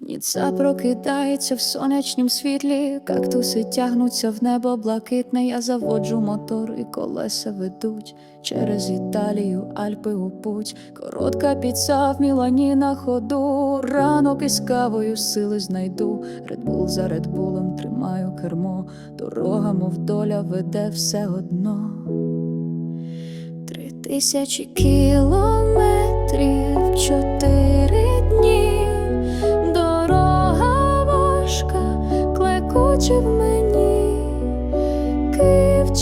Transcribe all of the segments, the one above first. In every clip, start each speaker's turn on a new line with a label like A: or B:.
A: Ніца прокидається в сонячнім світлі, кактуси тягнуться в небо блакитне. Я заводжу мотор і колеса ведуть через Італію, Альпи у путь. Коротка піца в Мілані на ходу. Ранок із кавою сили знайду. Редбул за редбулом тримаю кермо. Дорога, мов доля, веде все одно. Три тисячі кілометрів, чотири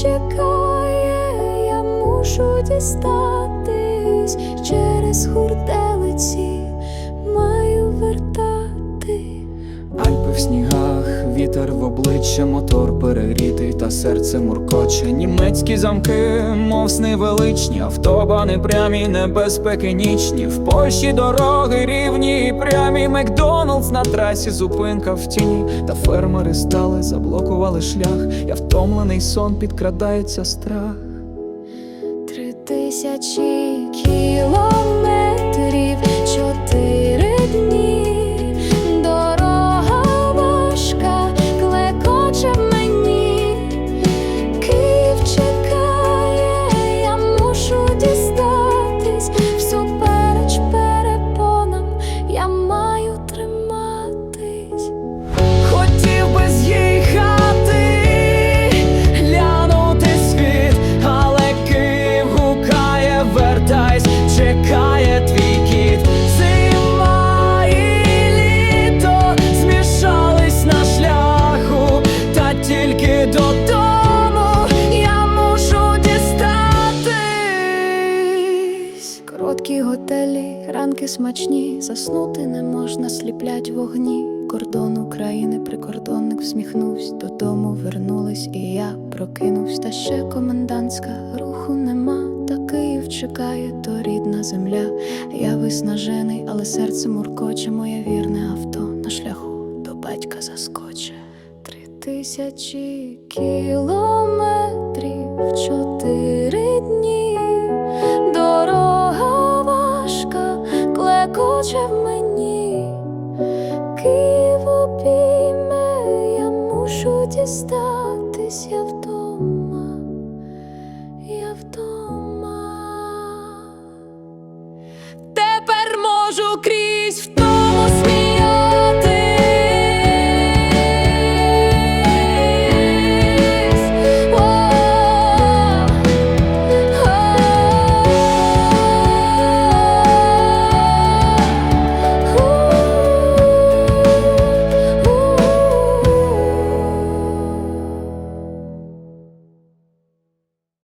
A: чекає, я мушу дістатись через хурделиці,
B: в снігах, вітер в обличчя, мотор перегрітий, та серце муркоче. Німецькі замки, мов сни величні, автобани прямі, небезпеки нічні. В Польщі дороги рівні, і прямі Макдоналдс на трасі, зупинка в тіні. Та фермери стали, заблокували шлях. Я втомлений сон, підкрадається страх.
A: Три тисячі кілометрів,
B: гукає, вертайсь, чекає твій кіт. Зима літо змішались на шляху, та тільки додому я мушу дістатись.
A: Короткі готелі, ранки смачні, заснути не можна, сліплять вогні. Кордон України, прикордонник всміхнувся, додому вернулись, і я прокинувсь, та ще комендантська руху нема. Чекає, то рідна земля. Я виснажений, але серце муркоче, моє вірне авто на шляху до батька заскоче. Три тисячі кілометрів, чотири дні. Дорога важка, клекоче в мені, Київ обійме, я мушу дістатись, я Cristo.